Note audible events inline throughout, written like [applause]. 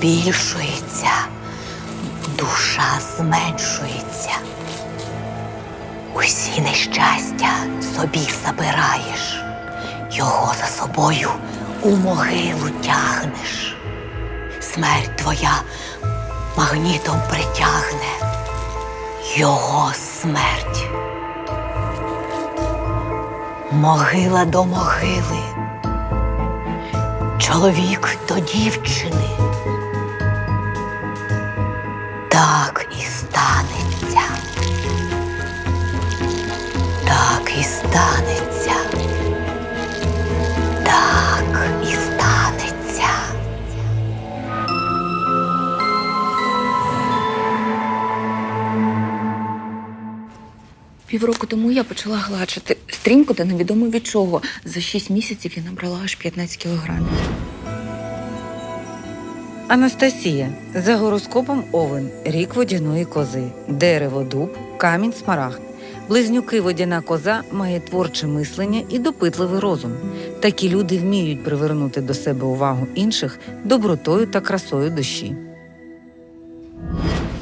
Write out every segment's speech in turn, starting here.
збільшується, душа зменшується. Усі нещастя собі забираєш, його за собою у могилу тягнеш. Смерть твоя магнітом притягне його смерть. Могила до могили, чоловік до дівчини. Так і станеться. Так і станеться. Так і станеться. Півроку тому я почала гладшати стрімко та невідомо від чого. За шість місяців я набрала аж 15 кілограмів. Анастасія за гороскопом Овен, рік водяної кози, дерево дуб, камінь смарагд. Близнюки водяна коза має творче мислення і допитливий розум. Такі люди вміють привернути до себе увагу інших добротою та красою душі.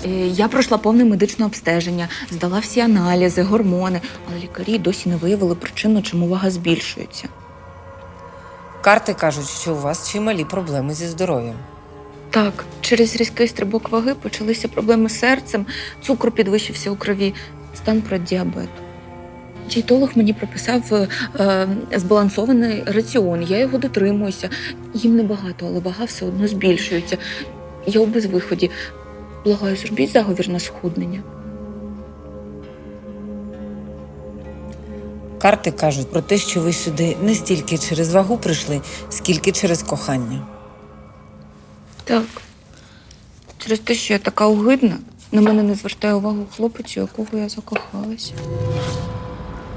Е, Я пройшла повне медичне обстеження, здала всі аналізи, гормони, але лікарі досі не виявили причину, чому вага збільшується. Карти кажуть, що у вас чималі проблеми зі здоров'ям. Так, через різкий стрибок ваги почалися проблеми з серцем, цукор підвищився у крові, стан преддіабету. Дієтолог мені прописав е, е, збалансований раціон. Я його дотримуюся. Їм небагато, але вага все одно збільшується. Я у безвиході. Благаю, зробіть заговір на схуднення. Карти кажуть про те, що ви сюди не стільки через вагу прийшли, скільки через кохання. Так. Через те, що я така огидна, на мене не звертає увагу хлопець, у якого я закохалася.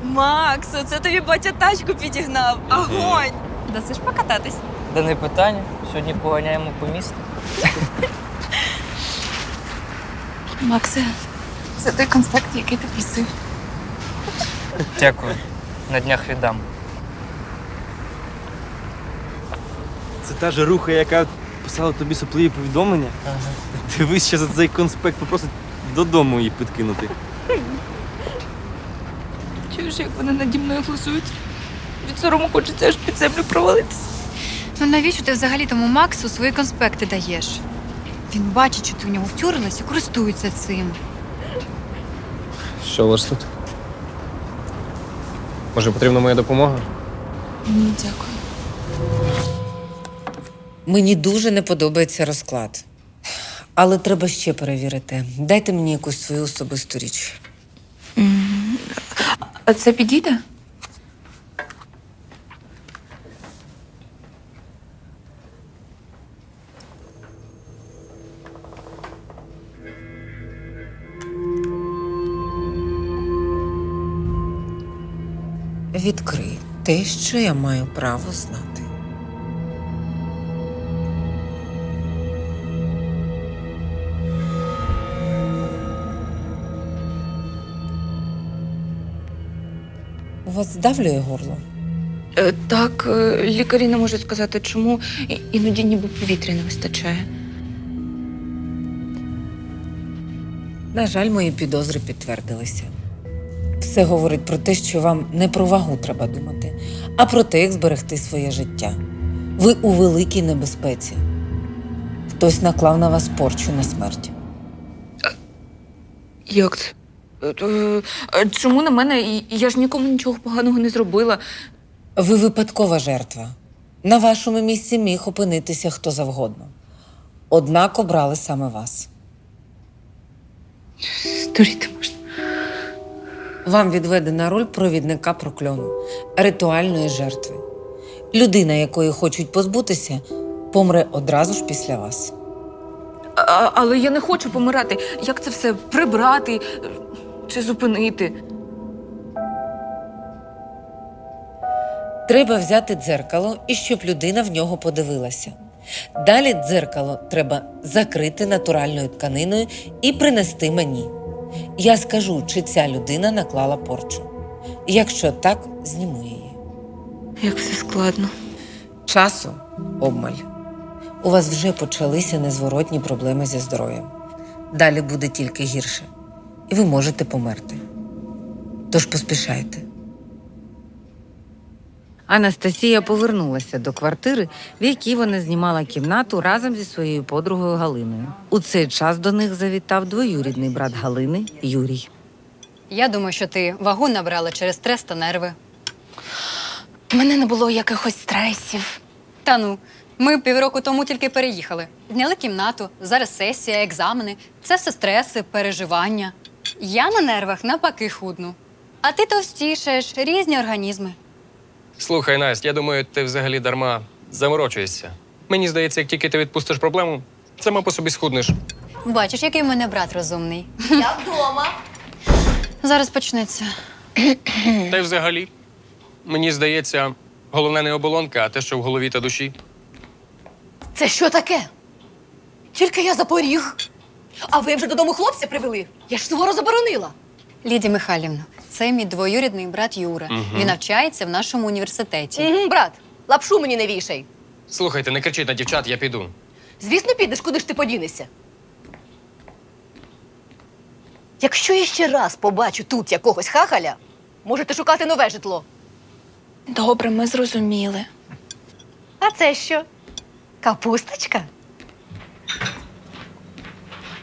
Макс, оце тобі батя тачку підігнав. Огонь! Дасиш покататись? Да не питання. Сьогодні поганяємо по місту. Максе, це той конспект, який ти просив. Дякую. На днях віддам. Це та жаруха, яка писала тобі сопливі повідомлення. Ага. Дивись, що за цей конспект попросить додому її підкинути. Чуєш, як вони наді мною глузують? Від сорому хочеться аж під землю провалитися. Ну навіщо ти взагалі тому Максу свої конспекти даєш? Він бачить, що ти в нього втюрилась і користується цим. Що у вас тут? Може, потрібна моя допомога? Ні, дякую. Мені дуже не подобається розклад. Але треба ще перевірити. Дайте мені якусь свою особисту річ. А це підійде? Відкрий те, що я маю право знати. Вас здавлює горло? Е, так, е, лікарі не можуть сказати, чому І- іноді ніби повітря не вистачає. На жаль, мої підозри підтвердилися. Все говорить про те, що вам не про вагу треба думати, а про те, як зберегти своє життя. Ви у великій небезпеці. Хтось наклав на вас порчу на смерть. Як це? Е, е, Чому на мене? Я ж нікому нічого поганого не зробила. Ви випадкова жертва. На вашому місці міг опинитися хто завгодно. Однак обрали саме вас. Сторіти можна. Вам відведена роль провідника прокльону, ритуальної жертви. Людина, якої хочуть позбутися, помре одразу ж після вас. А, але я не хочу помирати. Як це все прибрати е, чи зупинити? Треба взяти дзеркало і щоб людина в нього подивилася. Далі дзеркало треба закрити натуральною тканиною і принести мені. Я скажу, чи ця людина наклала порчу. Якщо так, зніму її. Як все складно. Часу обмаль. У вас вже почалися незворотні проблеми зі здоров'ям. Далі буде тільки гірше, і ви можете померти. Тож поспішайте. Анастасія повернулася до квартири, в якій вона знімала кімнату разом зі своєю подругою Галиною. У цей час до них завітав двоюрідний брат Галини Юрій. Я думаю, що ти вагу набрала через стрес та нерви. У мене не було якихось стресів. Та ну, ми півроку тому тільки переїхали. Зняли кімнату, зараз сесія, екзамени. Це все стреси, переживання. Я на нервах навпаки худну. А ти товстішаєш, різні організми. Слухай, Настя, я думаю, ти взагалі дарма заморочуєшся. Мені здається, як тільки ти відпустиш проблему, сама по собі схуднеш. Бачиш, який в мене брат розумний. Я вдома. Зараз почнеться. Та й взагалі, мені здається, головне не оболонка, а те, що в голові та душі. Це що таке? Тільки я запоріг. А ви вже додому хлопця привели? Я ж суворо заборонила. Лідія Михайлівна, це мій двоюрідний брат Юра. Він навчається в нашому університеті. Угу, брат, лапшу мені не вішай. Слухайте, не кричіть на дівчат, я піду. Звісно, підеш, куди ж ти подінешся. Якщо я ще раз побачу тут якогось хахаля, можете шукати нове житло. Добре, ми зрозуміли. А це що? Капусточка?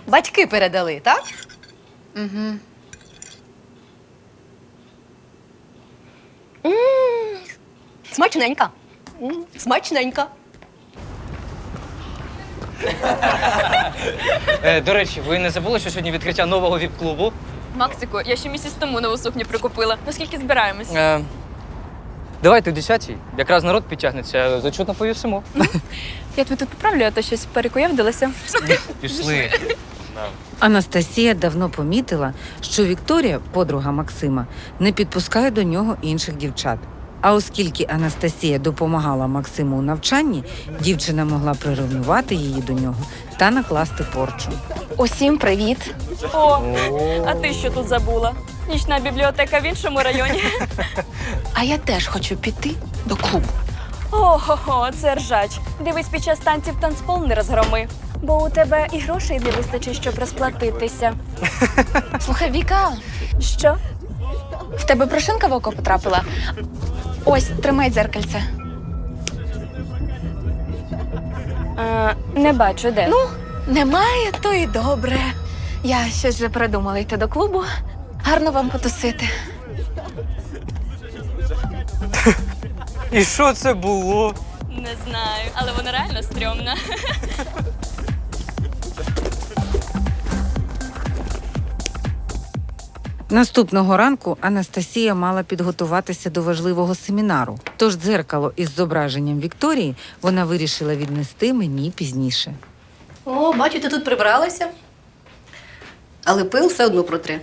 Батьки передали, так? Угу. Смачненька. М, Смачненька. Е, до речі, ви не забули, що сьогодні відкриття нового віп-клубу? Максику, я ще місяць тому нову сукню прикупила. Наскільки збираємось? Е, давайте о 10 Якраз народ підтягнеться, зачутно повісимо. Я тебе тут поправлю, а то щось перекуявдилася. Пішли. Анастасія давно помітила, що Вікторія, подруга Максима, не підпускає до нього інших дівчат. А оскільки Анастасія допомагала Максиму у навчанні, дівчина могла приревнувати її до нього та накласти порчу. Усім привіт. О, а ти що тут забула? Нічна бібліотека в іншому районі. [laughs] А я теж хочу піти до клубу. Ого, це ржач. Дивись під час танців танцпол не розгроми. Бо у тебе і грошей не вистачить, щоб розплатитися. [laughs] Слухай, Віка, Що? в тебе прошинка в око потрапила. Ось, тримай дзеркальце. А, не бачу, де. Ну, немає, то і добре. Я щось вже передумала йти до клубу. Гарно вам потусити. І що це було? Не знаю, але вона реально стрьомна. [laughs] Наступного ранку Анастасія мала підготуватися до важливого семінару. Тож дзеркало із зображенням Вікторії вона вирішила віднести мені пізніше. О, бачу, ти тут прибралася. Але пил все одно протри.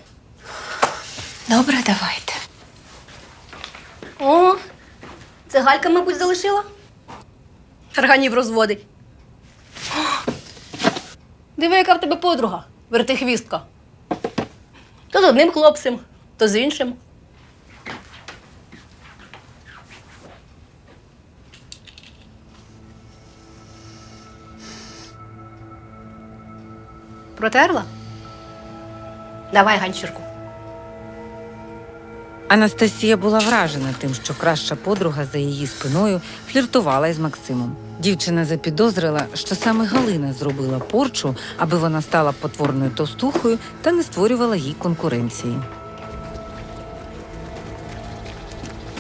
Добре, давайте. О, це Галька, мабуть, залишила. Тарганів розводить. О, Диви, яка в тебе подруга, вертихвістка. То з одним хлопцем, то з іншим. Протерла? Давай ганчірку. Анастасія була вражена тим, що краща подруга за її спиною фліртувала із Максимом. Дівчина запідозрила, що саме Галина зробила порчу, аби вона стала потворною товстухою та не створювала їй конкуренції.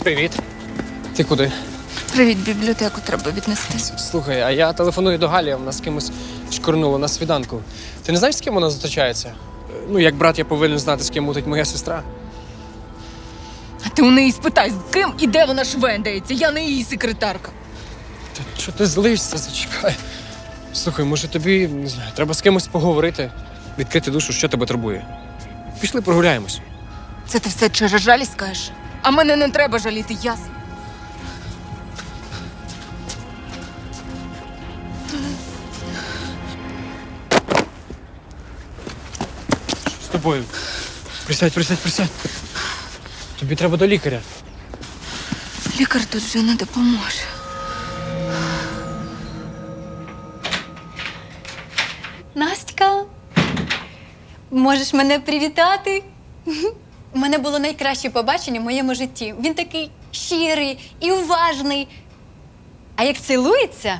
Привіт. Ти куди? Привіт, бібліотеку треба віднести. Слухай, а я телефоную до Галі, вона з кимось шкурнула на свіданку. Ти не знаєш, з ким вона зустрічається? Ну, як брат, я повинен знати, з ким мутить моя сестра. Ти у неї спитай, з ким і де вона швендається. Я не її секретарка. Та що ти злишся? Зачекай. Слухай, може тобі не знаю, треба з кимось поговорити, відкрити душу, що тебе турбує. Пішли прогуляємось. Це ти все через жалість скажеш? А мене не треба жаліти, ясно? Що з тобою? Присядь, присядь, присядь. Тобі треба до лікаря. Лікар тут вже не допоможе. Настя, можеш мене привітати? У мене було найкраще побачення в моєму житті. Він такий щирий і уважний. А як цілується,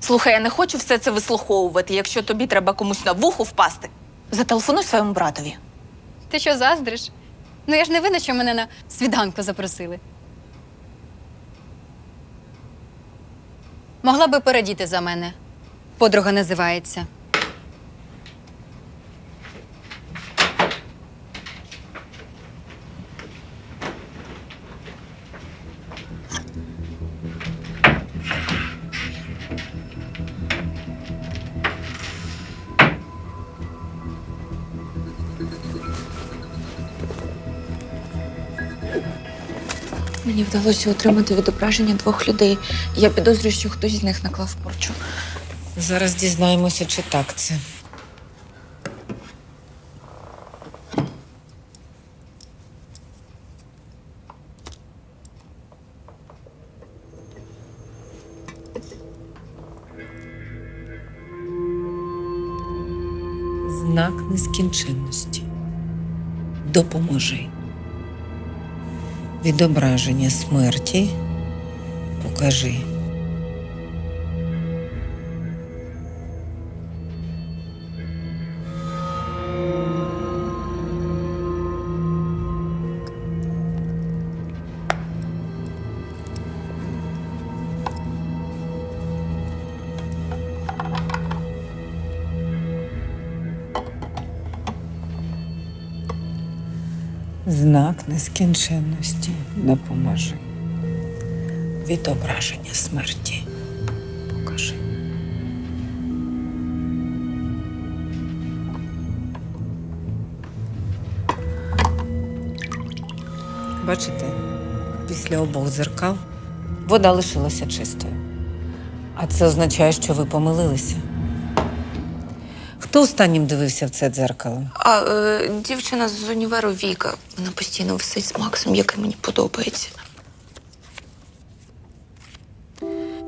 Слухай, я не хочу все це вислуховувати, якщо тобі треба комусь на вухо впасти. Зателефонуй своєму братові. ти що заздриш? Ну я ж не винна, що мене на свіданку запросили. Могла би порадіти за мене. Подруга називається. Вдалося отримати відображення двох людей. Я підозрюю, що хтось з них наклав порчу. Зараз дізнаємося, чи так це. Знак нескінченності. Допоможи. Відображення смерті. Покажи. Знак нескінченності допоможи. Відображення смерті. Покажи. Бачите, після обох зеркал вода лишилася чистою. А це означає, що ви помилилися. Хто останнім дивився в це дзеркало? А е, дівчина з універу Віка. Вона постійно висить з Максом, який мені подобається.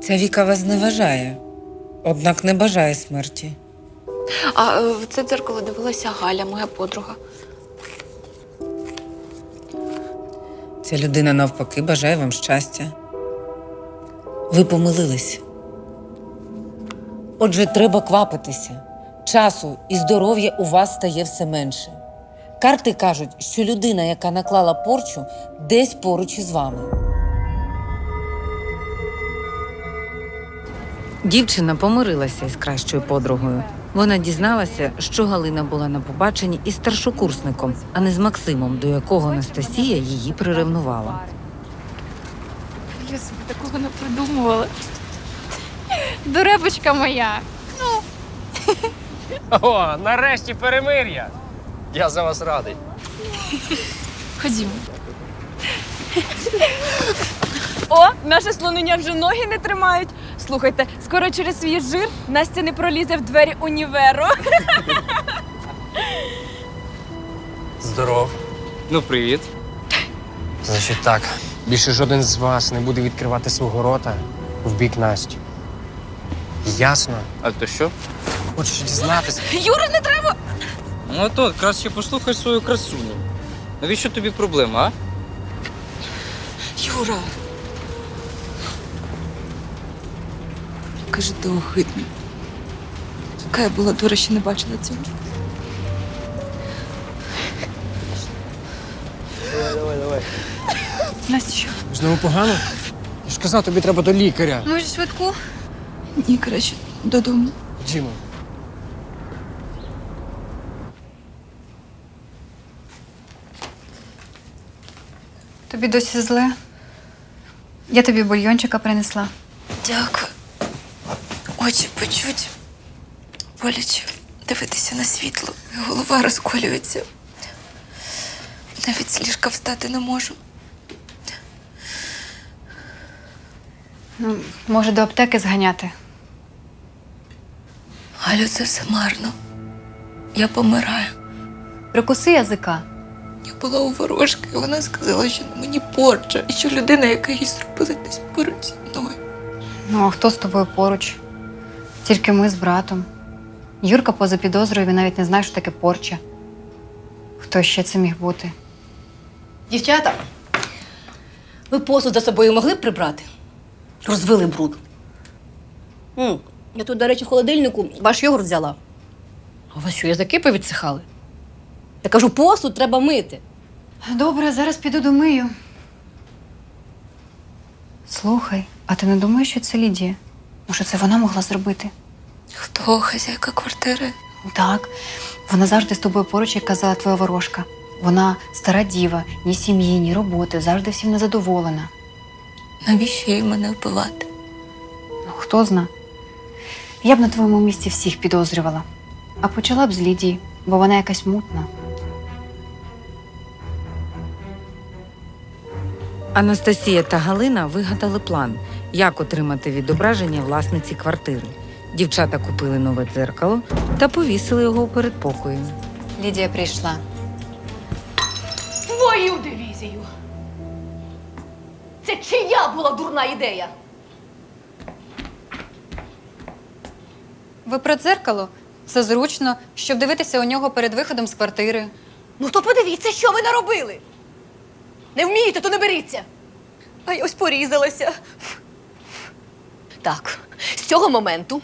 Ця Віка вас не вважає, однак не бажає смерті. А е, в це дзеркало дивилася Галя, моя подруга. Ця людина навпаки бажає вам щастя. Ви помилились. Отже, треба квапитися. Часу і здоров'я у вас стає все менше. Карти кажуть, що людина, яка наклала порчу, десь поруч із вами. Дівчина помирилася із кращою подругою. Вона дізналася, що Галина була на побаченні із старшокурсником, а не з Максимом, до якого Анастасія її приревнувала. Я собі такого не придумувала. Дурепочка моя. О, нарешті перемир'я! Я за вас радий. Ходімо. О, наше слонення вже ноги не тримають. Слухайте, скоро через свій жир Настя не пролізе в двері універу. Здоров. Ну, привіт. Значить так, більше жоден з вас не буде відкривати свого рота в бік Насті. Ясно? А то що? Хочеш дізнатися? Юра, не треба! Ну то, краще послухай свою красуню. Навіщо тобі проблема, а? Юра. Каже, ти огидний. Яка я була дура, що не бачила цього. Настя, що? Знову погано? Я ж казав, тобі треба до лікаря. Може, швидку? Ні, краще додому. Дімо. Тобі досі зле. Я тобі бульйончика принесла. Дякую. Очі почуть. Боляче дивитися на світло. Голова розколюється. Навіть з ліжка встати не можу. Ну, може, до аптеки зганяти. Галю, це все марно. Я помираю. Прикуси язика. Я була у ворожки, і вона сказала, що на мені порча, і що людина, яка її зробила, десь поруч зі мною. Ну, а хто з тобою поруч? Тільки ми з братом. Юрка поза підозрою, він навіть не знає, що таке порча. Хто ще це міг бути? Дівчата, ви посуд за собою могли б прибрати? Розвили бруд. м я тут, до речі, в холодильнику ваш йогурт взяла. А у вас що, язики повідсихали? Я кажу, посуд треба мити. Добре, зараз піду домию. Слухай, а ти не думаєш, що це Лідія? Може, це вона могла зробити? Хто хазяйка квартири? Так, вона завжди з тобою поруч, як казала твоя ворожка. Вона стара діва, ні сім'ї, ні роботи, завжди всім незадоволена. Навіщо їй мене вбивати? Ну, хто зна? Я б на твоєму місці всіх підозрювала. А почала б з Лідії, бо вона якась мутна. Анастасія та Галина вигадали план, як отримати відображення власниці квартири. Дівчата купили нове дзеркало та повісили його у передпокої. Лідія прийшла. Твою дивізію! Це чия була дурна ідея? Ви про дзеркало? Це зручно, щоб дивитися у нього перед виходом з квартири. Ну то подивіться, що ви наробили. Не вмієте, то не беріться. А я ось порізалася. Так, з цього моменту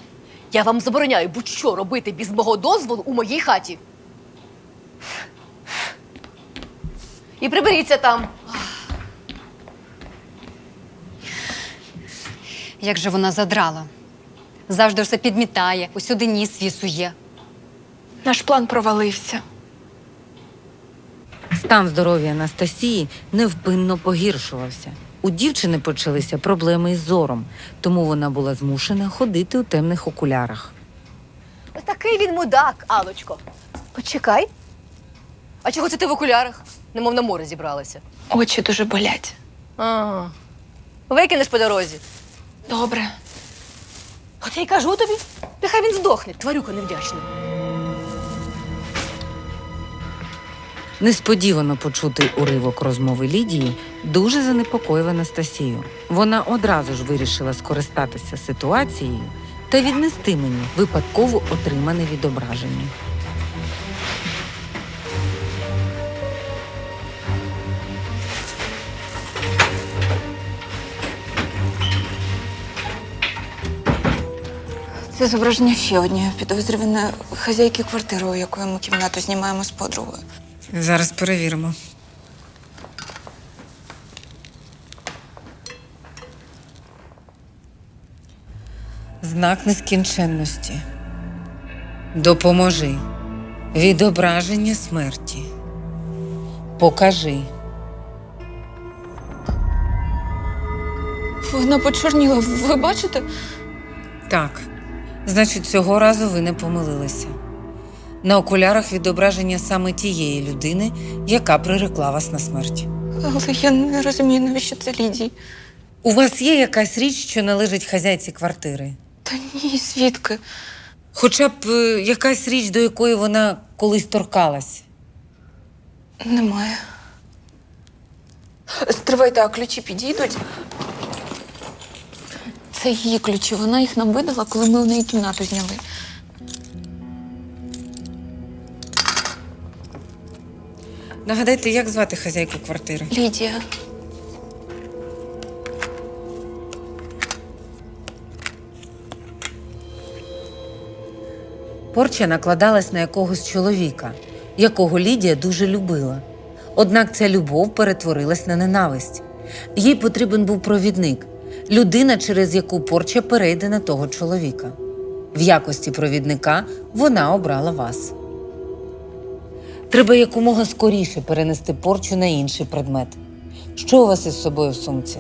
я вам забороняю будь-що робити без мого дозволу у моїй хаті. І приберіться там. Як же вона задрала. Завжди все підмітає, усюди ніс свій сує. Наш план провалився. Стан здоров'я Анастасії невпинно погіршувався. У дівчини почалися проблеми із зором, тому вона була змушена ходити у темних окулярах. Ось такий він мудак, Алочко. Почекай. А чого це ти в окулярах? Немов на море зібралася. Очі дуже болять. Ага. Викинеш по дорозі. Добре. От я й кажу тобі, нехай він здохне, тварюка невдячна. Несподівано почутий уривок розмови Лідії дуже занепокоїв Анастасію. Вона одразу ж вирішила скористатися ситуацією та віднести мені випадково отримане відображення. Це зображення ще однієї підозрюваної хазяйки квартири, у якої ми кімнату знімаємо з подругою. Зараз перевіримо. Знак нескінченності. Допоможи. Відображення смерті. Покажи. Вона почорніла, ви бачите? Так. Значить, цього разу ви не помилилися. На окулярах відображення саме тієї людини, яка прирекла вас на смерть. Але я не розумію, навіщо це Лідії. У вас є якась річ, що належить хазяйці квартири? Та ні, звідки? Хоча б е, якась річ, до якої вона колись торкалась. Немає. Стривайте, а ключі підійдуть. Це її ключі. Вона їх нам видала, коли ми у неї кімнату зняли. Нагадайте, як звати хазяйку квартири? Лідія. Порча накладалась на якогось чоловіка, якого Лідія дуже любила. Однак ця любов перетворилась на ненависть. Їй потрібен був провідник, людина, через яку порча перейде на того чоловіка. В якості провідника вона обрала вас. Треба якомога скоріше перенести порчу на інший предмет. Що у вас із собою в сумці?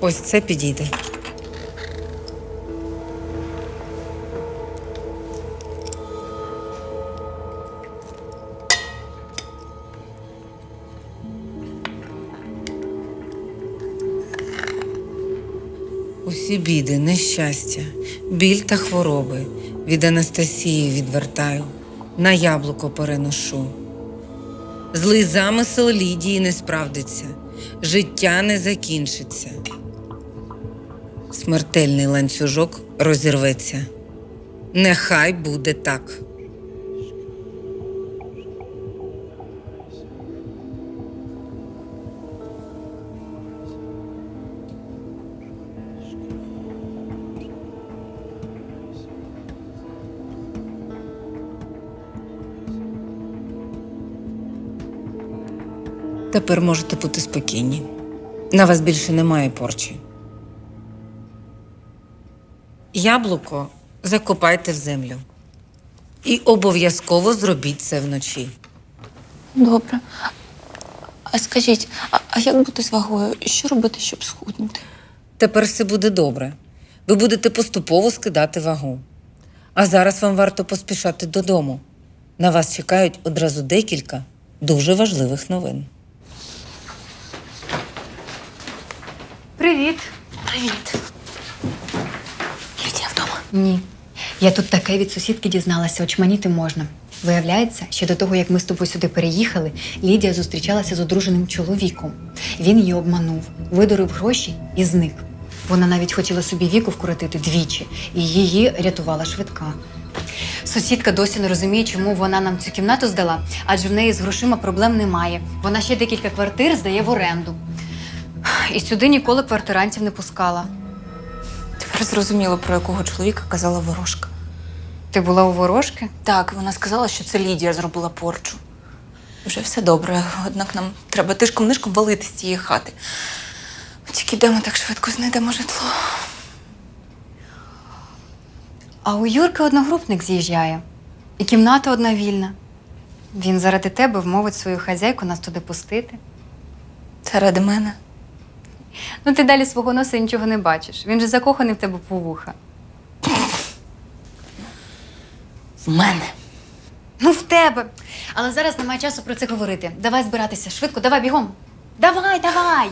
Ось це підійде. Біди, нещастя, біль та хвороби від Анастасії відвертаю, на яблуко переношу. Злий замисел Лідії не справдиться, життя не закінчиться. Смертельний ланцюжок розірветься. Нехай буде так. Тепер можете бути спокійні. На вас більше немає порчі. Яблуко закопайте в землю. І обов'язково зробіть це вночі. Добре. А скажіть, а, а як бути з вагою? Що робити, щоб схуднути? Тепер все буде добре. Ви будете поступово скидати вагу. А зараз вам варто поспішати додому. На вас чекають одразу декілька дуже важливих новин. Привіт. Привіт. Лідія вдома. Ні. Я тут таке від сусідки дізналася, очманіти можна. Виявляється, ще до того, як ми з тобою сюди переїхали, Лідія зустрічалася з одруженим чоловіком. Він її обманув, видурив гроші і зник. Вона навіть хотіла собі віку вкоротити двічі, і її рятувала швидка. Сусідка досі не розуміє, чому вона нам цю кімнату здала, адже в неї з грошима проблем немає. Вона ще декілька квартир здає в оренду. І сюди ніколи квартирантів не пускала. Тепер зрозуміло, про якого чоловіка казала ворожка. Ти була у ворожки? Так, вона сказала, що це Лідія зробила порчу. Вже все добре, однак нам треба тишком-нишком валити з цієї хати. Тільки де ми так швидко знайдемо житло. А у Юрки одногрупник з'їжджає, і кімната одна вільна. Він заради тебе вмовить свою хазяйку нас туди пустити. Це ради мене. Ну, ти далі свого носа нічого не бачиш. Він же закоханий в тебе по вуха. В мене. Ну, в тебе. Але зараз немає часу про це говорити. Давай збиратися швидко, давай бігом. Давай, давай.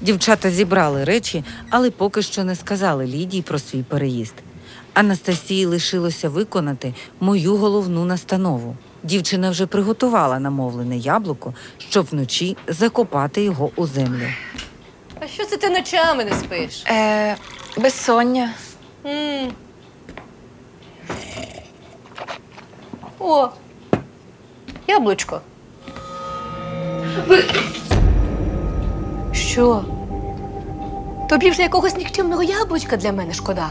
Дівчата зібрали речі, але поки що не сказали Лідії про свій переїзд. Анастасії лишилося виконати мою головну настанову. Дівчина вже приготувала намовлене яблуко, щоб вночі закопати його у землю. А що це ти ночами не спиш? Е, безсоння. м О, яблучко. Що? Тобі вже якогось нікчемного яблучка для мене шкода.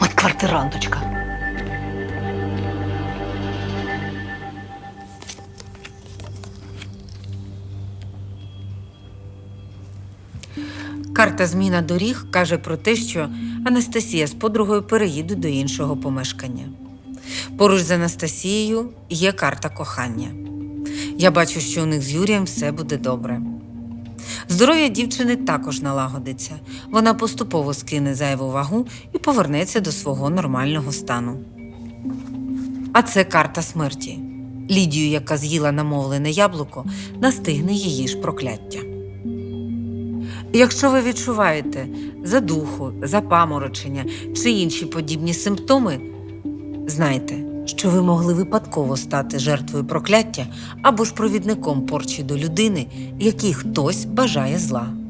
От квартиранточка. Карта зміна доріг каже про те, що Анастасія з подругою переїдуть до іншого помешкання. Поруч з Анастасією є карта кохання. Я бачу, що у них з Юрієм все буде добре. Здоров'я дівчини також налагодиться. Вона поступово скине зайву вагу і повернеться до свого нормального стану. А це карта смерті. Лідію, яка з'їла намовлене яблуко, настигне її ж прокляття. Якщо ви відчуваєте задуху, запаморочення чи інші подібні симптоми, знайте, що ви могли випадково стати жертвою прокляття або ж провідником порчі до людини, якій хтось бажає зла.